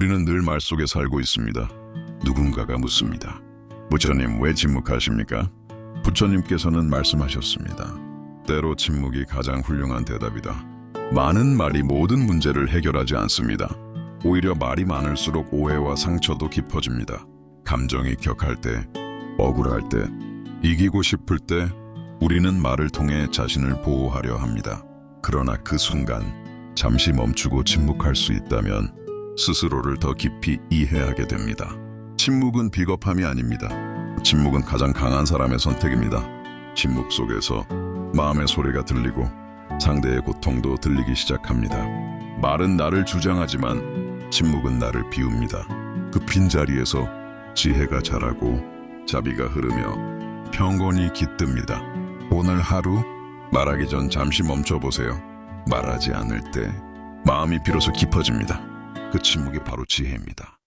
우리는 늘 말 속에 살고 있습니다. 누군가가 묻습니다. 부처님 왜 침묵하십니까? 부처님께서는 말씀하셨습니다. 때로 침묵이 가장 훌륭한 대답이다. 많은 말이 모든 문제를 해결하지 않습니다. 오히려 말이 많을수록 오해와 상처도 깊어집니다. 감정이 격할 때, 억울할 때, 이기고 싶을 때 우리는 말을 통해 자신을 보호하려 합니다. 그러나 그 순간 잠시 멈추고 침묵할 수 있다면 스스로를 더 깊이 이해하게 됩니다. 침묵은 비겁함이 아닙니다. 침묵은 가장 강한 사람의 선택입니다. 침묵 속에서 마음의 소리가 들리고 상대의 고통도 들리기 시작합니다. 말은 나를 주장하지만 침묵은 나를 비웁니다. 그 빈자리에서 지혜가 자라고 자비가 흐르며 평온이 깃듭니다. 오늘 하루 말하기 전 잠시 멈춰보세요. 말하지 않을 때 마음이 비로소 깊어집니다. 그 침묵이 바로 지혜입니다.